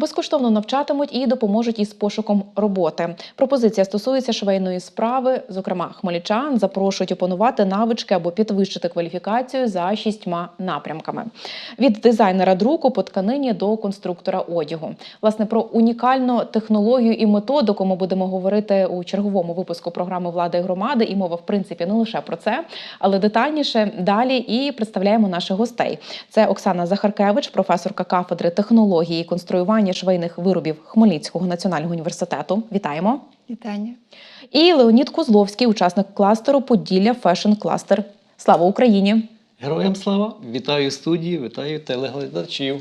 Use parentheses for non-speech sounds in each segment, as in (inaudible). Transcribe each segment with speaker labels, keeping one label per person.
Speaker 1: Безкоштовно навчатимуть і допоможуть із пошуком роботи. Пропозиція стосується швейної справи. Зокрема, хмельничан запрошують опанувати навички або підвищити кваліфікацію за шістьма напрямками: від дизайнера друку по тканині до конструктора одягу. Власне про унікальну технологію і методику ми будемо говорити у черговому випуску програми Влада і громади. І мова, в принципі, не лише про це, але детальніше далі і представляємо наших гостей. Це Оксана Захаркевич, професорка кафедри технології і конструювання швейних виробів Хмельницького національного університету. Вітаємо!
Speaker 2: Вітання.
Speaker 1: І Леонід Козловський, учасник кластеру Поділля Фешн Кластер. Слава Україні!
Speaker 3: Героям слава! Вітаю студії, вітаю телеглядачів.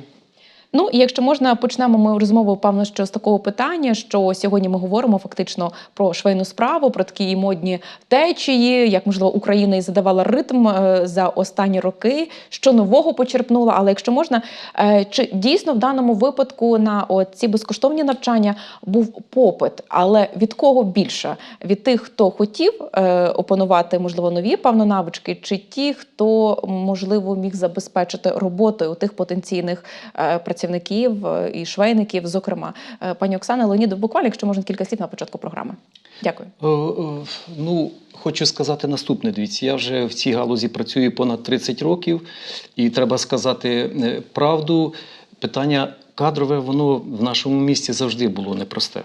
Speaker 1: Ну і якщо можна, почнемо ми розмову, певно, що з такого питання, що сьогодні ми говоримо фактично про швейну справу, про такі модні течії, як можливо Україна і задавала ритм е, за останні роки, що нового почерпнула. Але якщо можна, е, чи дійсно в даному випадку на ці безкоштовні навчання був попит, але від кого більше? Від тих, хто хотів е, опанувати можливо нові певно навички, чи ті, хто можливо міг забезпечити роботою тих потенційних е, працівників е, і швейників, зокрема, Е, пані Оксана Леонідов, буквально, якщо можна кілька слів на початку програми. Дякую.
Speaker 3: О, ну, хочу сказати наступне. Дивіться, я вже в цій галузі працюю понад 30 років, і треба сказати е, правду. Питання кадрове, воно в нашому місті завжди було непросте.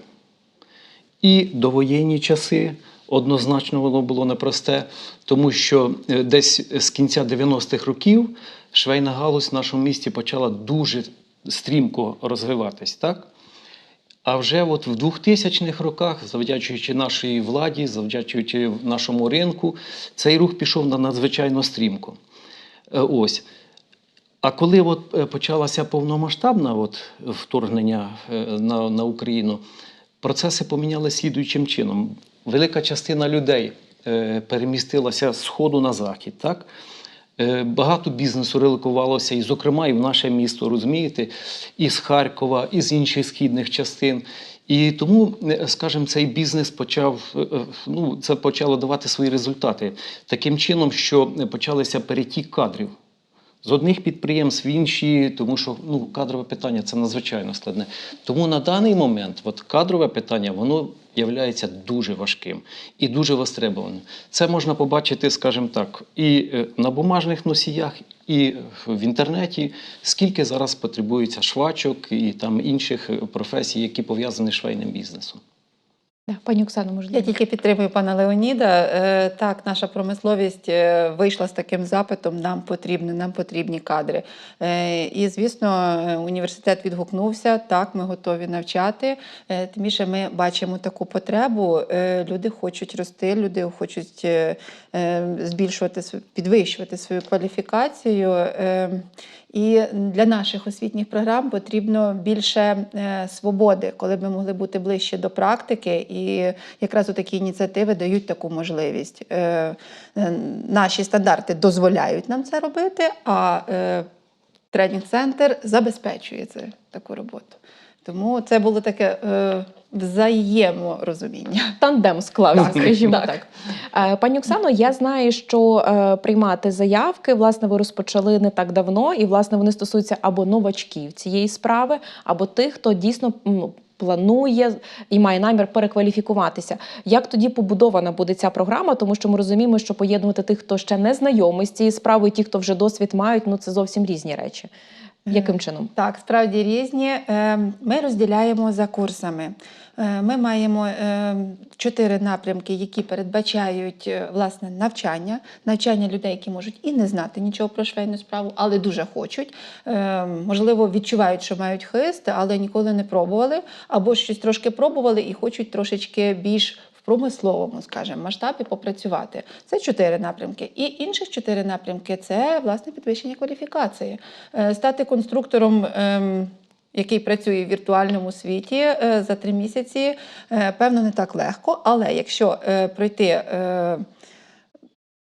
Speaker 3: І довоєнні часи однозначно воно було непросте, тому що е, десь з кінця 90-х років швейна галузь в нашому місті почала дуже стрімко розвиватись. Так? А вже от в 2000-х роках, завдячуючи нашій владі, завдячуючи нашому ринку, цей рух пішов на надзвичайно стрімко. Е, Ось. А коли от е, почалося повномасштабне от вторгнення е, на, на Україну, процеси помінялися слідуючим чином. Велика частина людей перемістилася з сходу на захід. Так? Е, Багато бізнесу релокувалося, і, зокрема, і в наше місто, розумієте, і з Харкова, і з інших східних частин. І тому, е, скажімо, цей бізнес почав е, ну, це почало давати свої результати таким чином, що почалися перетік кадрів з одних підприємств в інші, тому що ну, кадрове питання це надзвичайно складне. Тому на даний момент от кадрове питання воно є дуже важким і дуже востребованим. Це можна побачити, скажімо так, і е, на бумажних носіях, і в інтернеті, скільки зараз потребується швачок і там інших е, професій, які пов'язані з швейним бізнесом.
Speaker 1: Пані Оксано, можливо.
Speaker 2: Я тільки підтримую пана Леоніда. Е, Так, наша промисловість е, вийшла з таким запитом: нам потрібні, нам потрібні кадри. Е, І, звісно, університет відгукнувся. Так, ми готові навчати. Тим більше ми бачимо таку потребу. Люди хочуть рости, люди хочуть збільшувати підвищувати свою кваліфікацію. Е, І для наших освітніх програм потрібно більше е, свободи, коли ми могли бути ближче до практики, і якраз такі ініціативи дають таку можливість. Е, е, Наші стандарти дозволяють нам це робити, а е, тренінг-центр забезпечує це, таку роботу. Тому це було таке е, взаєморозуміння. (laughs)
Speaker 1: Тандем склався,
Speaker 2: Так,
Speaker 1: скажімо так.
Speaker 2: так.
Speaker 1: Е, Пані Оксано, я знаю, що е, приймати заявки власне ви розпочали не так давно, і власне вони стосуються або новачків цієї справи, або тих, хто дійсно планує і має намір перекваліфікуватися. Як тоді побудована буде ця програма? Тому що ми розуміємо, що поєднувати тих, хто ще не знайомий з цією справою, і ті, хто вже досвід мають, ну це зовсім різні речі. Яким чином?
Speaker 2: Так, справді різні. Е, Ми розділяємо за курсами. Е, Ми маємо е, чотири напрямки, які передбачають власне навчання, навчання людей, які можуть і не знати нічого про швейну справу, але дуже хочуть. Можливо, відчувають, що мають хист, але ніколи не пробували, або щось трошки пробували і хочуть трошечки більш в промисловому, скажімо, масштабі попрацювати. Це чотири напрямки. І інших чотири напрямки це власне підвищення кваліфікації. Е, Стати конструктором. ем, Який працює в віртуальному світі е, за три місяці, е, певно, не так легко. Але якщо пройти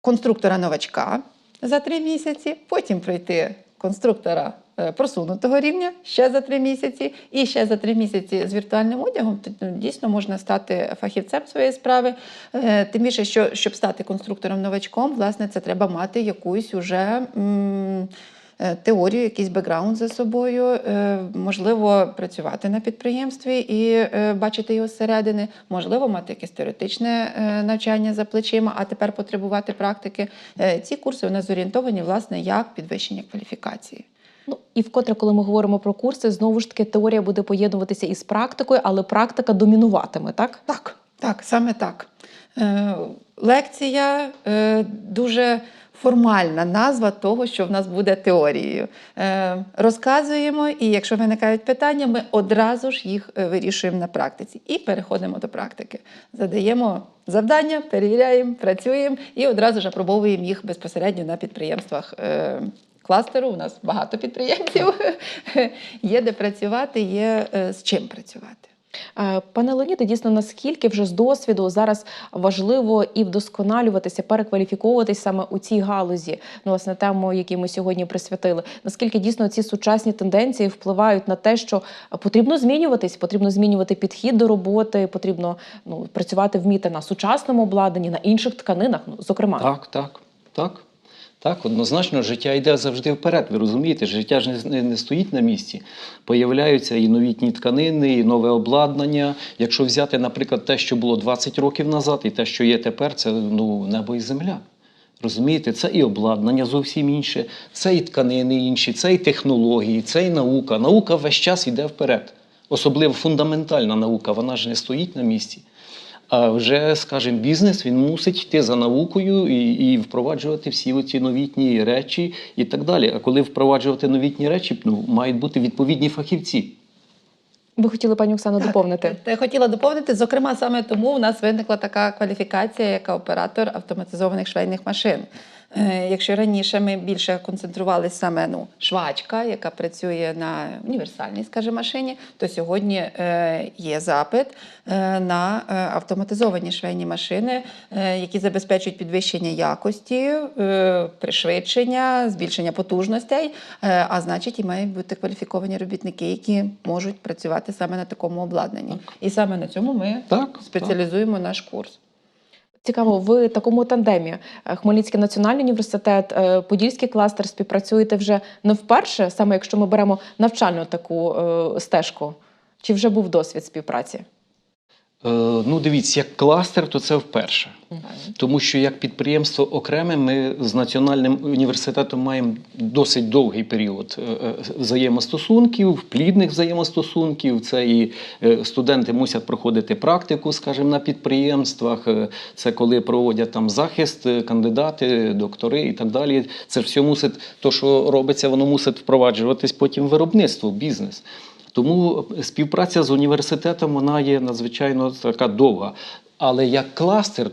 Speaker 2: конструктора новачка за три місяці, потім пройти конструктора просунутого рівня ще за три місяці, і ще за три місяці з віртуальним одягом, то ну, дійсно можна стати фахівцем своєї справи. Е, Тим більше, що щоб стати конструктором новачком, власне, це треба мати якусь уже. е, теорію, якийсь бекграунд за собою, е, можливо, працювати на підприємстві і е, бачити його зсередини, можливо, мати якесь теоретичне е, навчання за плечима, а тепер потребувати практики. Е, Ці курси у нас зорієнтовані, власне, як підвищення кваліфікації.
Speaker 1: Ну і вкотре, коли ми говоримо про курси, знову ж таки теорія буде поєднуватися із практикою, але практика домінуватиме, так?
Speaker 2: Так, так, саме так. Е, лекція е, дуже формальна назва того, що в нас буде теорією. Е, розказуємо, і якщо виникають питання, ми одразу ж їх вирішуємо на практиці і переходимо до практики. Задаємо завдання, перевіряємо, працюємо і одразу ж апробовуємо їх безпосередньо на підприємствах. Кластеру у нас багато підприємців, є де працювати, є е, з чим працювати.
Speaker 1: Е, Пане Леоніде, дійсно наскільки вже з досвіду зараз важливо і вдосконалюватися, перекваліфіковуватись саме у цій галузі, ну, власне, тему, які ми сьогодні присвятили. Наскільки дійсно ці сучасні тенденції впливають на те, що потрібно змінюватись, потрібно змінювати підхід до роботи, потрібно ну, працювати вміти на сучасному обладнанні, на інших тканинах, ну зокрема.
Speaker 3: Так, так, так. Так, однозначно, життя йде завжди вперед. Ви розумієте, життя ж не, не, стоїть на місці. Появляються і новітні тканини, і нове обладнання. Якщо взяти, наприклад, те, що було 20 років назад, і те, що є тепер, це ну, небо і земля. Розумієте, це і обладнання зовсім інше, це і тканини інші, це і технології, це і наука. Наука весь час йде вперед. Особливо фундаментальна наука, вона ж не стоїть на місці. А вже, скажімо, бізнес він мусить йти за наукою і, і впроваджувати всі ці новітні речі і так далі. А коли впроваджувати новітні речі, ну, мають бути відповідні фахівці.
Speaker 1: Ви хотіли, пані Оксано, доповнити?
Speaker 2: Та я хотіла доповнити. Зокрема, саме тому у нас виникла така кваліфікація, як оператор автоматизованих швейних машин. Е, Якщо раніше ми більше концентрувалися саме ну, швачка, яка працює на універсальній, скажімо, машині, то сьогодні е, є запит е, на автоматизовані швейні машини, е, які забезпечують підвищення якості, е, пришвидшення, збільшення потужностей, е, а значить, і мають бути кваліфіковані робітники, які можуть працювати саме на такому обладнанні. І саме на цьому ми
Speaker 3: Так,
Speaker 2: спеціалізуємо наш курс.
Speaker 1: Цікаво, ви в такому тандемі е, Хмельницький національний університет, е, Подільський кластер співпрацюєте вже не вперше, саме якщо ми беремо навчальну таку е, стежку. Чи вже був досвід співпраці?
Speaker 3: Е, ну, дивіться, як кластер, то це вперше. Тому що як підприємство окреме, ми з національним університетом маємо досить довгий період е, е, взаємостосунків, плідних взаємостосунків. Це і студенти мусять проходити практику, скажімо, на підприємствах. Це коли проводять там захист, кандидати, доктори і так далі. Це все мусить, то, що робиться, воно мусить впроваджуватись потім виробництво, бізнес. Тому співпраця з університетом вона є надзвичайно така довга. Але як кластер,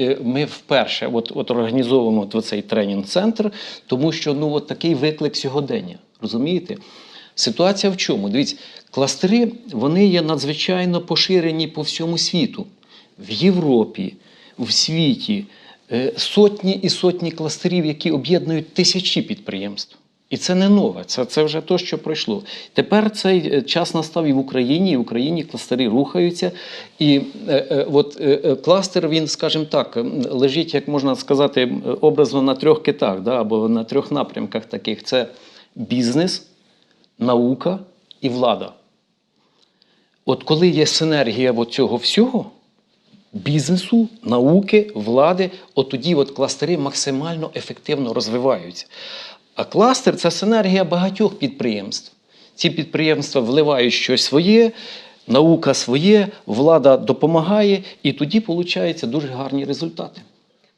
Speaker 3: е, ми вперше от, от організовуємо от цей тренінг-центр, тому що ну, от такий виклик сьогодення. Розумієте? Ситуація в чому? Дивіться, кластери вони є надзвичайно поширені по всьому світу. В Європі, в світі е, сотні і сотні кластерів, які об'єднують тисячі підприємств. І це не нове, це, це вже то, що пройшло. Тепер цей е, час настав і в Україні, і в Україні кластери рухаються. І е, е, от е, е, кластер, він, скажімо так, лежить, як можна сказати, образно на трьох китах, да, або на трьох напрямках таких: це бізнес, наука і влада. От коли є синергія цього всього, бізнесу, науки, влади, от тоді от кластери максимально ефективно розвиваються. А кластер це синергія багатьох підприємств. Ці підприємства вливають щось своє, наука своє, влада допомагає, і тоді получаються дуже гарні результати.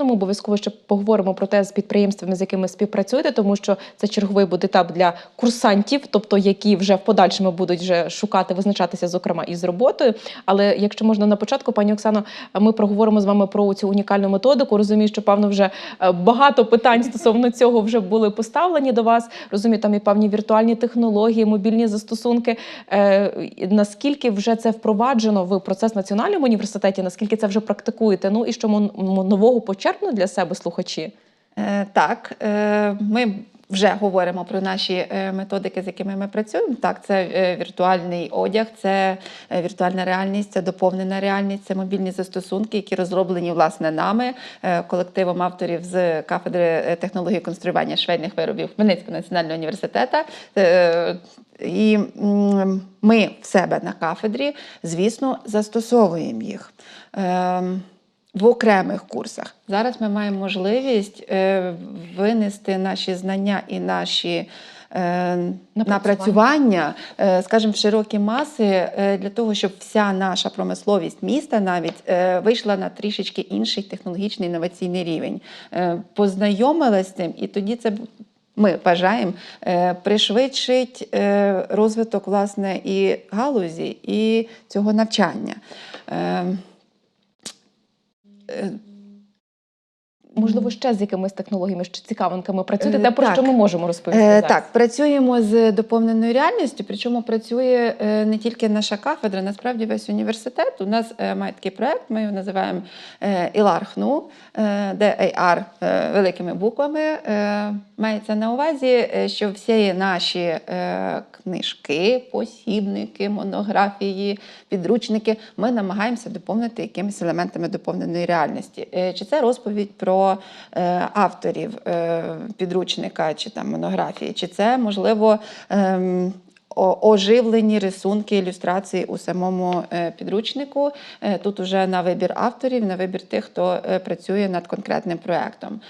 Speaker 1: Ну, ми обов'язково ще поговоримо про те з підприємствами, з якими співпрацюєте, тому що це черговий буде етап для курсантів, тобто які вже в подальшому будуть вже шукати, визначатися, зокрема, із роботою. Але якщо можна на початку, пані Оксано, ми проговоримо з вами про цю унікальну методику. Розумію, що певно вже е, багато питань стосовно цього вже були поставлені до вас. Розумію, там і певні віртуальні технології, мобільні застосунки. Е, Наскільки вже це впроваджено в процес національному університеті? Наскільки це вже практикуєте? Ну і що мо- мо- почерпну для себе слухачі?
Speaker 2: Е, Так, е, ми вже говоримо про наші е, методики, з якими ми працюємо. Так, це е, віртуальний одяг, це е, віртуальна реальність, це доповнена реальність, це мобільні застосунки, які розроблені власне нами, колективом авторів з кафедри технології конструювання швейних виробів Хмельницького національного університету. І ми в себе на кафедрі, звісно, застосовуємо їх. В окремих курсах. Зараз ми маємо можливість е, винести наші знання і наші е, напрацювання, е, скажімо, в широкі маси е, для того, щоб вся наша промисловість міста навіть е, вийшла на трішечки інший технологічний інноваційний рівень. Е, Познайомилась з цим, і тоді це. Ми вважаємо, е, пришвидшить розвиток власне і галузі, і цього навчання. uh,
Speaker 1: Можливо, ще з якимись технологіями, ще цікавинками працюєте,
Speaker 2: Е,
Speaker 1: те, про що ми можемо розповісти.
Speaker 2: Е,
Speaker 1: зараз.
Speaker 2: Так, працюємо з доповненою реальністю, причому працює е, не тільки наша кафедра, насправді весь університет. У нас має такий проект, ми його називаємо ІЛАРХНУ, де AR великими буквами. Мається на увазі, що всі наші книжки, посібники, монографії, підручники ми намагаємося доповнити якимись елементами доповненої реальності. Чи це розповідь про е, авторів е, підручника чи там монографії, чи це можливо. ем, Оживлені рисунки, ілюстрації у самому е, підручнику. Тут уже на вибір авторів, на вибір тих, хто працює над конкретним проєктом.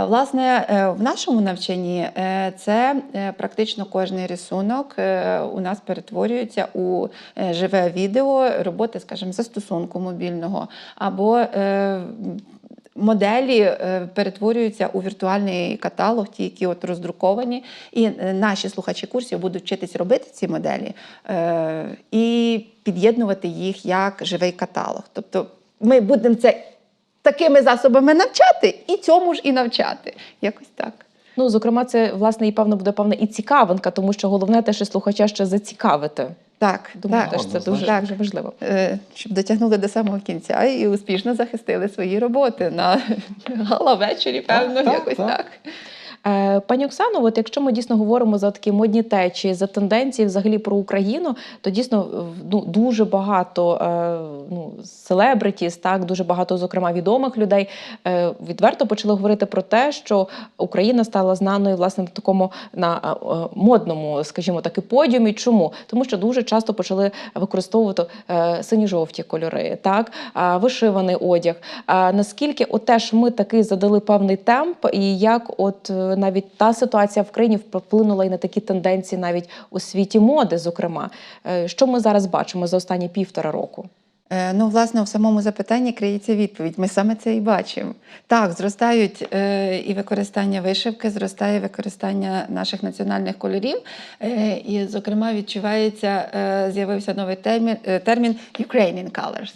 Speaker 2: Власне, в нашому навчанні це практично кожний рисунок у нас перетворюється у живе відео, роботи, скажімо, застосунку мобільного або Моделі е, перетворюються у віртуальний каталог, ті, які от роздруковані, і е, наші слухачі курсів будуть вчитись робити ці моделі е, і під'єднувати їх як живий каталог. Тобто ми будемо це такими засобами навчати і цьому ж і навчати. Якось так.
Speaker 1: Ну, зокрема, це власне і певно буде певна і цікавинка, тому що головне те, що слухача ще зацікавити.
Speaker 2: Так,
Speaker 1: Думаю,
Speaker 2: так.
Speaker 1: теж це дуже, дуже важливо.
Speaker 2: Е, Щоб дотягнули до самого кінця і успішно захистили свої роботи на (laughs) гала ввечері, певно,
Speaker 3: так,
Speaker 2: якось
Speaker 3: так.
Speaker 2: так.
Speaker 1: Е, Пані Оксано, от якщо ми дійсно говоримо за такі модні течії, за тенденції взагалі про Україну, то дійсно е, ну, дуже багато е, ну, селебритіс, так дуже багато, зокрема, відомих людей відверто почали говорити про те, що Україна стала знаною власне на такому на модному, скажімо так, і подіумі. Чому? Тому що дуже часто почали використовувати сині-жовті кольори, так вишиваний одяг. Наскільки от теж ми таки задали певний темп, і як от навіть та ситуація в країні вплинула і на такі тенденції навіть у світі моди, зокрема, Е, що ми зараз бачимо за останні півтора року?
Speaker 2: Е, Ну, власне, в самому запитанні криється відповідь. Ми саме це і бачимо. Так, зростають е, і використання вишивки, зростає використання наших національних кольорів. І, зокрема, відчувається, з'явився новий термін Ukrainian colors.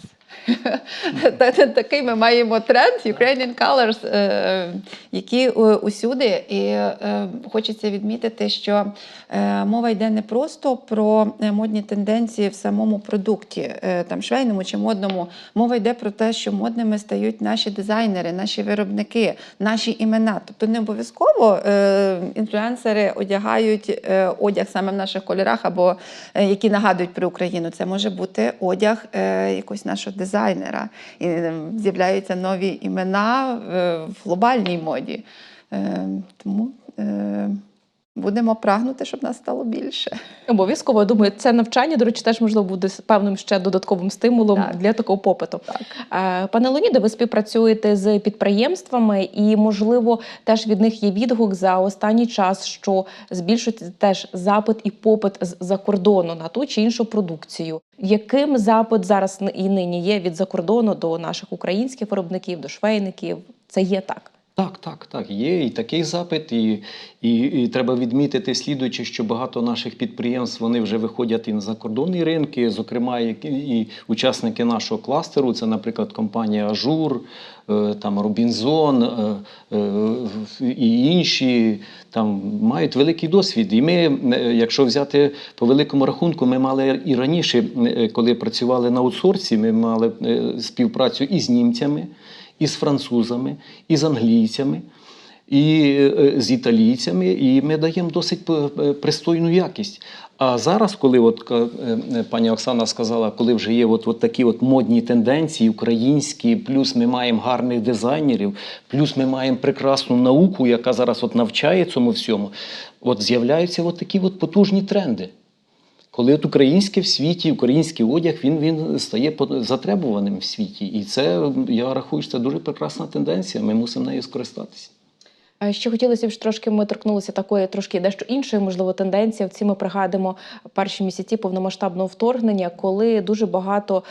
Speaker 2: Та- та- Такий ми маємо тренд Ukrainian Colors, е, які е, усюди. І е, хочеться відмітити, що мова йде не просто про модні тенденції в самому продукті, там швейному чи модному. Мова йде про те, що модними стають наші дизайнери, наші виробники, наші імена. Тобто не обов'язково інфлюенсери одягають одяг саме в наших кольорах або які нагадують про Україну. Це може бути одяг якогось нашого дизайнера. І е, з'являються нові імена е, в глобальній моді. Е, Тому будемо прагнути, щоб нас стало більше.
Speaker 1: Обов'язково я думаю, це навчання, до речі, теж можливо буде певним ще додатковим стимулом
Speaker 2: Так.
Speaker 1: для такого попиту.
Speaker 2: Так.
Speaker 1: Е, Пане Леоніде, ви співпрацюєте з підприємствами, і можливо теж від них є відгук за останній час, що збільшується теж запит і попит з-за кордону на ту чи іншу продукцію. Яким запит зараз і нині є від за кордону до наших українських виробників, до швейників? Це є так.
Speaker 3: Так, так, так. Є і такий запит, і, і, і треба відмітити, слідуючи, що багато наших підприємств вони вже виходять і на закордонні ринки, зокрема, і, і учасники нашого кластеру, це, наприклад, компанія Ажур, е, там Робінзон е, е, і інші там мають великий досвід. І ми, якщо взяти по великому рахунку, ми мали і раніше, коли працювали на аутсорсі, ми мали співпрацю і з німцями і з французами, і з англійцями. і е, з італійцями, і ми даємо досить п- п- пристойну якість. А зараз, коли от е, е, пані Оксана сказала, коли вже є от, от такі от модні тенденції українські, плюс ми маємо гарних дизайнерів, плюс ми маємо прекрасну науку, яка зараз от навчає цьому всьому, от з'являються от такі от потужні тренди. Коли от українське в світі, український одяг, він, він стає затребуваним в світі. І це, я рахую, що це дуже прекрасна тенденція. Ми мусимо нею скористатися.
Speaker 1: Ще хотілося б що трошки ми торкнулися такої трошки дещо іншої, можливо, тенденції. Всі ми пригадуємо перші місяці повномасштабного вторгнення, коли дуже багато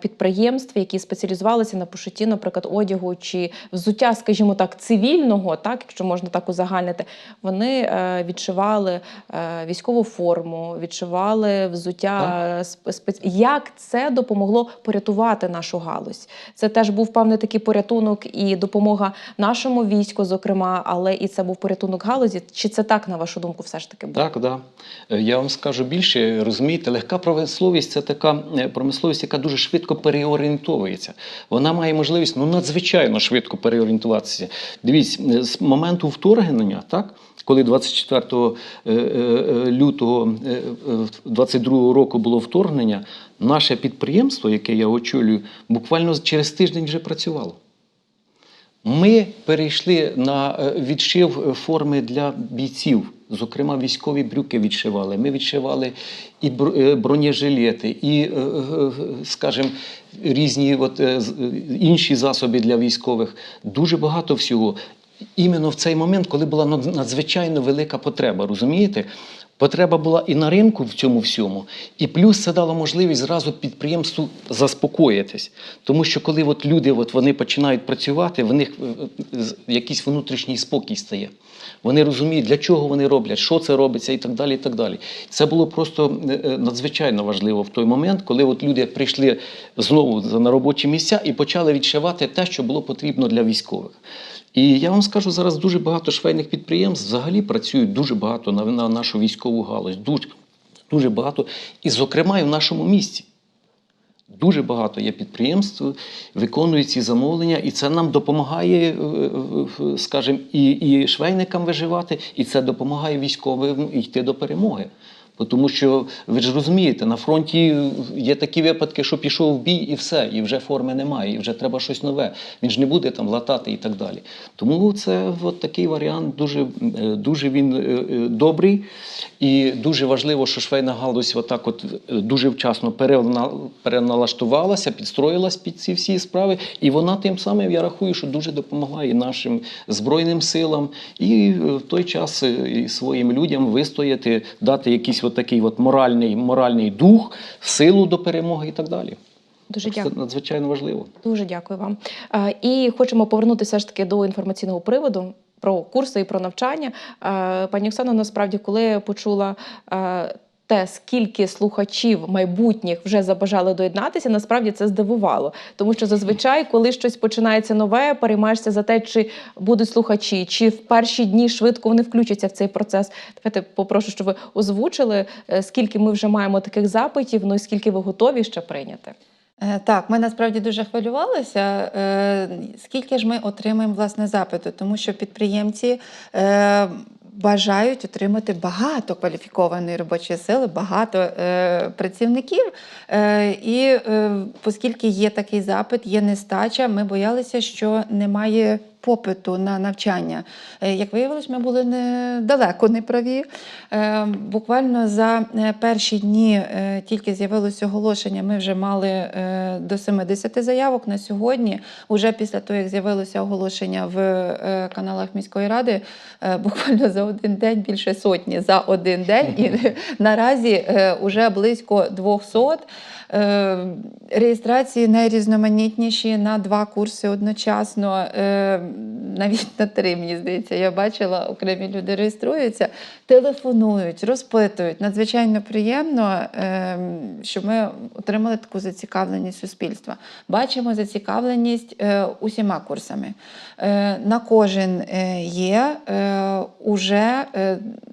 Speaker 1: підприємств, які спеціалізувалися на пошитті, наприклад, одягу чи взуття, скажімо так, цивільного, так якщо можна так узагальнити, вони е, відшивали е, військову форму, відшивали взуття. спец- Як це допомогло порятувати нашу галузь? Це теж був певний такий порятунок і допомога нашому війську, зокрема, але і це був порятунок галузі. Чи це так, на вашу думку, все ж таки було?
Speaker 3: Так, да. Е, Я вам скажу більше, розумієте, легка промисловість це така е, промисловість, яка дуже швидко переорієнтовується. Вона має можливість ну, надзвичайно швидко переорієнтуватися. Дивіться, е, з моменту вторгнення, так? Коли 24 е, е, лютого 22 року було вторгнення, наше підприємство, яке я очолюю, буквально через тиждень вже працювало. Ми перейшли на е, відшив е, форми для бійців. Зокрема, військові брюки відшивали. Ми відшивали і е, бронежилети, і, скажімо, різні от, інші засоби для військових. Дуже багато всього. Іменно в цей момент, коли була над- надзвичайно велика потреба, розумієте? Потреба була і на ринку в цьому всьому, і плюс це дало можливість зразу підприємству заспокоїтись. Тому що коли от люди от вони починають працювати, в них е, е, якийсь внутрішній спокій стає. Вони розуміють, для чого вони роблять, що це робиться, і так далі. і так далі. Це було просто е, надзвичайно важливо в той момент, коли от люди прийшли знову на робочі місця і почали відшивати те, що було потрібно для військових. І я вам скажу, зараз дуже багато швейних підприємств взагалі працюють дуже багато на, на нашу військову галузь. Дуже, дуже багато. І, зокрема, і в нашому місті. Дуже багато є підприємств, виконують ці замовлення, і це нам допомагає, е, скажімо, і, і швейникам виживати, і це допомагає військовим йти до перемоги. Бо Тому що ви ж розумієте, на фронті є такі випадки, що пішов в бій і все, і вже форми немає, і вже треба щось нове. Він ж не буде там латати і так далі. Тому це от такий варіант дуже, е, дуже він е, е, добрий. І дуже важливо, що швейна галузь отак от дуже вчасно переналаштувалася, підстроїлась під ці всі справи. І вона тим самим, я рахую, що дуже допомагає і нашим Збройним силам, і в той час і своїм людям вистояти, дати якийсь от такий от моральний, моральний дух, силу до перемоги і так далі.
Speaker 1: Дуже
Speaker 3: Це надзвичайно важливо.
Speaker 1: Дуже дякую вам. І хочемо повернутися ж таки до інформаційного приводу. Про курси і про навчання. Пані Оксана насправді, коли я почула те, скільки слухачів майбутніх вже забажали доєднатися, насправді це здивувало. Тому що зазвичай, коли щось починається нове, переймаєшся за те, чи будуть слухачі, чи в перші дні швидко вони включаться в цей процес. Давайте попрошу, щоб ви озвучили, е, скільки ми вже маємо таких запитів, ну і скільки ви готові ще прийняти.
Speaker 2: Е, Так, ми насправді дуже хвилювалися, е, скільки ж ми отримаємо власне запиту, тому що підприємці бажають отримати багато кваліфікованої робочої сили, багато е, працівників. Е, І е, оскільки є такий запит, є нестача, ми боялися, що немає попиту на навчання. Е, Як виявилось, ми були недалеко не праві. Е, Буквально за е, перші дні тільки з'явилося оголошення, ми вже мали до 70 заявок на сьогодні. Уже після того, як з'явилося оголошення в каналах міської ради, буквально за один день більше сотні за один день. І (laughs) наразі вже близько 200. Е, Реєстрації найрізноманітніші на два курси одночасно, навіть на три, мені здається, я бачила, окремі люди реєструються, телефонують, розпитують. Надзвичайно приємно, е, що ми отримали таку зацікавленість суспільства. Бачимо зацікавленість е, усіма курсами. Е, На кожен е, є уже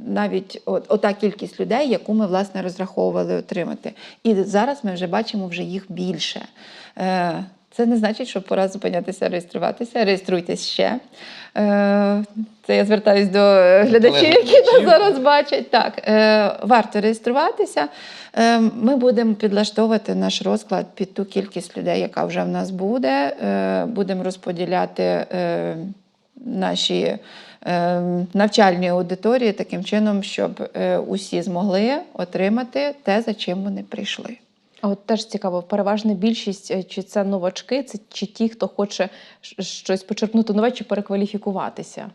Speaker 2: навіть от, ота кількість людей, яку ми власне розраховували отримати. І зараз ми вже бачимо вже їх більше. Це не значить, що пора зупинятися, реєструватися. Реєструйтесь ще. Е, Це я звертаюсь до е, глядачів, які нас зараз бачать. Так, е, варто реєструватися. Ми будемо підлаштовувати наш розклад під ту кількість людей, яка вже в нас буде. Будемо розподіляти наші навчальні аудиторії таким чином, щоб усі змогли отримати те, за чим вони прийшли.
Speaker 1: А от теж цікаво, переважна більшість е, чи це новачки, це чи ті, хто хоче щось почерпнути нове чи перекваліфікуватися?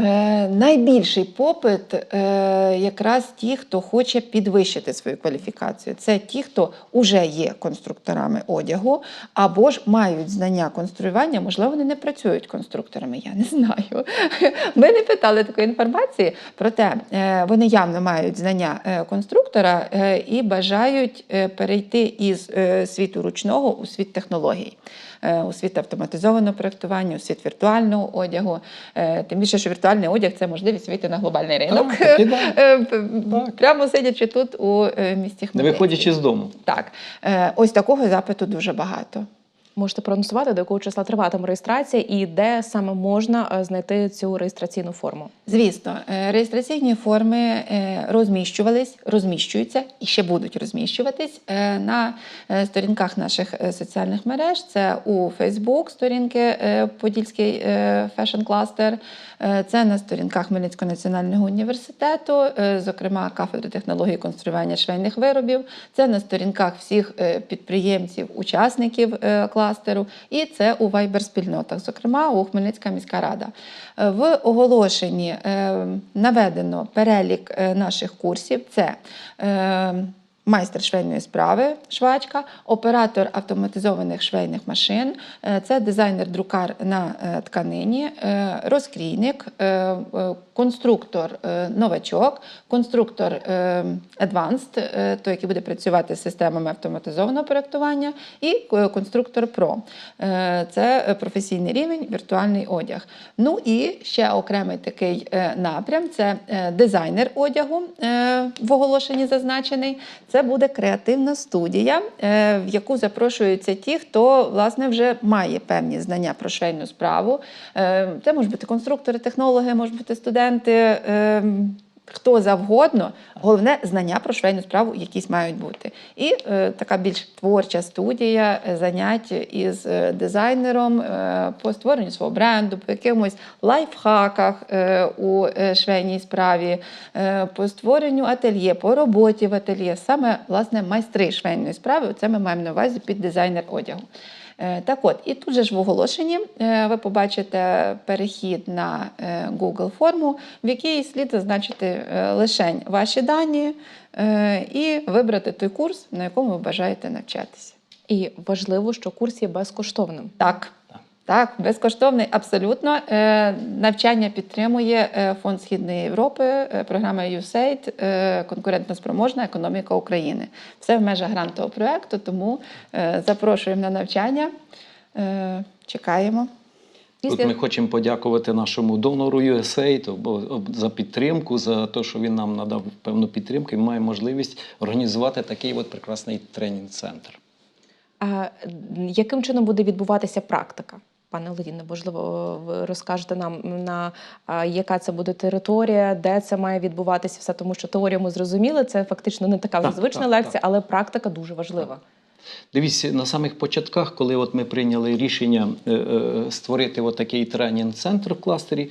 Speaker 2: Е, найбільший попит е, якраз ті, хто хоче підвищити свою кваліфікацію. Це ті, хто вже є конструкторами одягу, або ж мають знання конструювання. Можливо, вони не працюють конструкторами. Я не знаю. (laughs) Ми не питали такої інформації, проте е, вони явно мають знання конструктора і бажають перейти із світу ручного у світ технологій. Е, У світ автоматизованого проєктування, у світ віртуального одягу. Е, Тим більше, що віртуальний одяг це можливість вийти на глобальний ринок.
Speaker 3: Так. (laughs)
Speaker 2: Е,
Speaker 3: Так.
Speaker 2: Прямо сидячи тут у місті місті
Speaker 3: Не виходячи з дому.
Speaker 2: Так, ось такого запиту дуже багато.
Speaker 1: Можете проанонсувати, до якого числа триватиме реєстрація і де саме можна е, знайти цю реєстраційну форму?
Speaker 2: Звісно, е, реєстраційні форми е, розміщувались, розміщуються і ще будуть розміщуватись на сторінках наших соціальних мереж. Це у Facebook сторінки Подільський Cluster, е, це на сторінках Хмельницького національного університету, е, зокрема кафедри технології конструювання швейних виробів. Це на сторінках всіх е, підприємців, учасників е, кластеру, і це у Viber-спільнотах, зокрема у Хмельницька міська рада. Е, В оголошенні е, наведено перелік е, наших курсів. Це е, Майстер швейної справи, швачка, оператор автоматизованих швейних машин, е, це дизайнер-друкар на е, тканині, е, розкрійник, конструктор новачок, конструктор Advanced, той, який буде працювати з системами автоматизованого проєктування, і конструктор Pro. Це професійний рівень, віртуальний одяг. Ну і ще окремий такий напрям це дизайнер одягу в оголошенні зазначений. Це буде креативна студія, е, в яку запрошуються ті, хто власне вже має певні знання про швейну справу. Е, Це можуть бути конструктори, технологи, можуть бути студенти. Хто завгодно, головне знання про швейну справу якісь мають бути. І е, така більш творча студія е, занять із е, дизайнером е, по створенню свого бренду, по якимось лайфхаках е, у е, швейній справі, е, по створенню ательє, по роботі в ательє. Саме власне майстри швейної справи. Це ми маємо на увазі під дизайнер одягу. Е, Так от, і тут же ж в оголошенні е, ви побачите перехід на е, Google форму, в якій слід зазначити лише ваші дані і вибрати той курс, на якому ви бажаєте навчатися.
Speaker 1: І важливо, що курс є безкоштовним.
Speaker 2: Так. Так, безкоштовний, абсолютно. Е, навчання підтримує е, Фонд Східної Європи, е, програма USAID, конкурентноспроможна економіка України. Все в межах грантового проєкту, тому запрошуємо на навчання. Чекаємо.
Speaker 3: Тут ми хочемо подякувати нашому донору USAID за підтримку, за те, що він нам надав певну підтримку і має можливість організувати такий от прекрасний тренінг-центр.
Speaker 1: А яким чином буде відбуватися практика? Пане Ледіне, можливо, ви розкажете нам на яка це буде територія, де це має відбуватися все, тому що теорію ми зрозуміли, це фактично не така вже звична
Speaker 3: так,
Speaker 1: лекція,
Speaker 3: так.
Speaker 1: але практика дуже важлива.
Speaker 3: Дивіться, на самих початках, коли от ми прийняли рішення е, е, створити от такий тренінг-центр в кластері,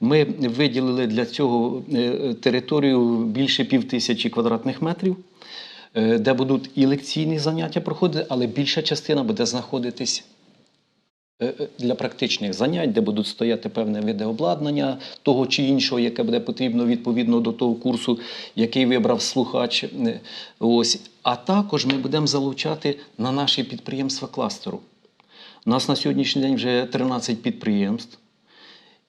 Speaker 3: ми виділили для цього е, територію більше пів тисячі квадратних метрів, де будуть і лекційні заняття проходити, але більша частина буде знаходитись для практичних занять, де будуть стояти певне види того чи іншого, яке буде потрібно відповідно до того курсу, який вибрав слухач. Е, Ось. А також ми будемо залучати на наші підприємства кластеру. У нас на сьогоднішній день вже 13 підприємств.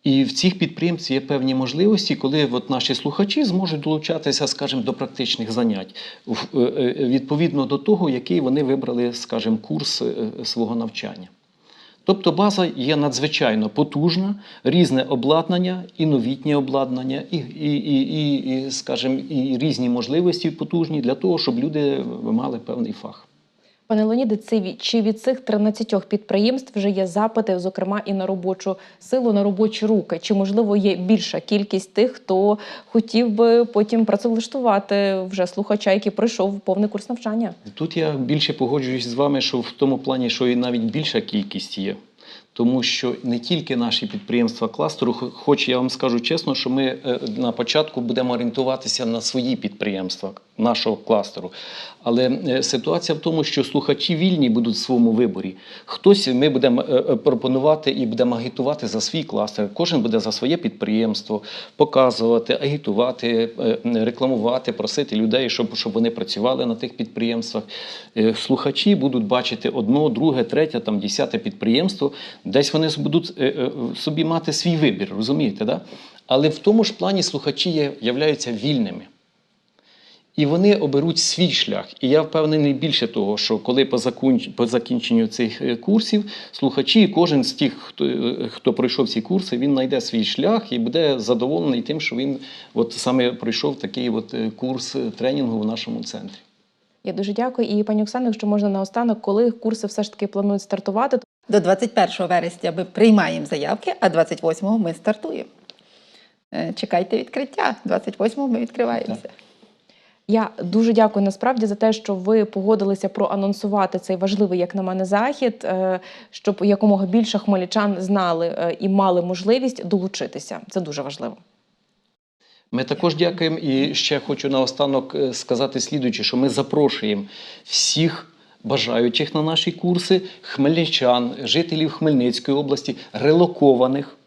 Speaker 3: І в цих підприємств є певні можливості, коли от наші слухачі зможуть долучатися, скажімо, до практичних занять е, е, відповідно до того, який вони вибрали, скажімо, курс е, свого навчання. Тобто база є надзвичайно потужна, різне обладнання, і новітнє обладнання, і, і, і, і, скажімо, і різні можливості потужні для того, щоб люди мали певний фах.
Speaker 1: Пане Леоніде, чи від цих 13 підприємств вже є запити, зокрема і на робочу силу, на робочі руки? Чи можливо є більша кількість тих, хто хотів би потім працевлаштувати вже слухача, який пройшов повний курс навчання?
Speaker 3: Тут я більше погоджуюсь з вами, що в тому плані, що і навіть більша кількість є. Тому що не тільки наші підприємства кластеру, хоч я вам скажу чесно, що ми е, на початку будемо орієнтуватися на свої підприємства нашого кластеру. Але е, ситуація в тому, що слухачі вільні будуть в своєму виборі. Хтось ми будемо е, е, пропонувати і будемо агітувати за свій кластер. Кожен буде за своє підприємство показувати, агітувати, рекламувати, просити людей, щоб, щоб вони працювали на тих підприємствах. Слухачі будуть бачити одно, друге, третє, там десяте підприємство. Десь вони будуть собі мати свій вибір, розумієте? Да? Але в тому ж плані слухачі є, являються вільними. І вони оберуть свій шлях. І я впевнений більше того, що коли по, закун... по закінченню цих е, курсів слухачі, кожен з тих, хто, е, хто пройшов ці курси, він знайде свій шлях і буде задоволений тим, що він от саме пройшов такий от е, курс тренінгу в нашому центрі.
Speaker 1: Я дуже дякую. І пані Оксано, якщо можна наостанок, коли курси все ж таки планують стартувати,
Speaker 2: До 21 вересня ми приймаємо заявки, а 28-го ми стартуємо. Чекайте відкриття. 28-го ми відкриваємося.
Speaker 1: Я дуже дякую насправді за те, що ви погодилися проанонсувати цей важливий, як на мене, захід, е, щоб якомога більше хмельничан знали е, і мали можливість долучитися. Це дуже важливо.
Speaker 3: Ми також дякуємо і ще хочу наостанок е, сказати слідуюче, що ми запрошуємо всіх бажаючих на наші курси, хмельничан, жителів Хмельницької області, релокованих.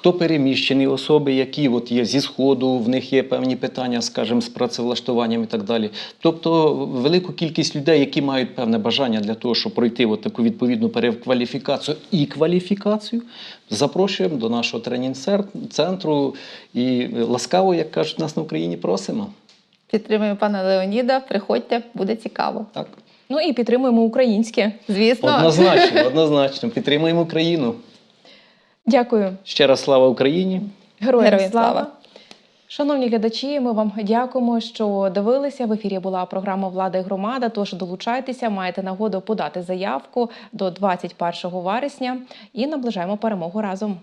Speaker 3: Хто переміщені особи, які от є зі сходу, в них є певні питання, скажімо, з працевлаштуванням і так далі. Тобто велику кількість людей, які мають певне бажання для того, щоб пройти от таку відповідну перекваліфікацію і кваліфікацію, запрошуємо до нашого тренінг-центру і ласкаво, як кажуть, нас на Україні просимо.
Speaker 2: Підтримуємо пана Леоніда. Приходьте, буде цікаво.
Speaker 3: Так,
Speaker 1: Ну і підтримуємо українське.
Speaker 2: Звісно,
Speaker 3: однозначно, однозначно. Підтримуємо Україну.
Speaker 1: Дякую,
Speaker 3: Ще раз слава Україні.
Speaker 1: героям,
Speaker 2: Героям
Speaker 1: слава.
Speaker 2: слава.
Speaker 1: Шановні глядачі, ми вам дякуємо, що дивилися. В ефірі була програма Влада і громада. Тож долучайтеся, маєте нагоду подати заявку до 21 вересня і наближаємо перемогу разом.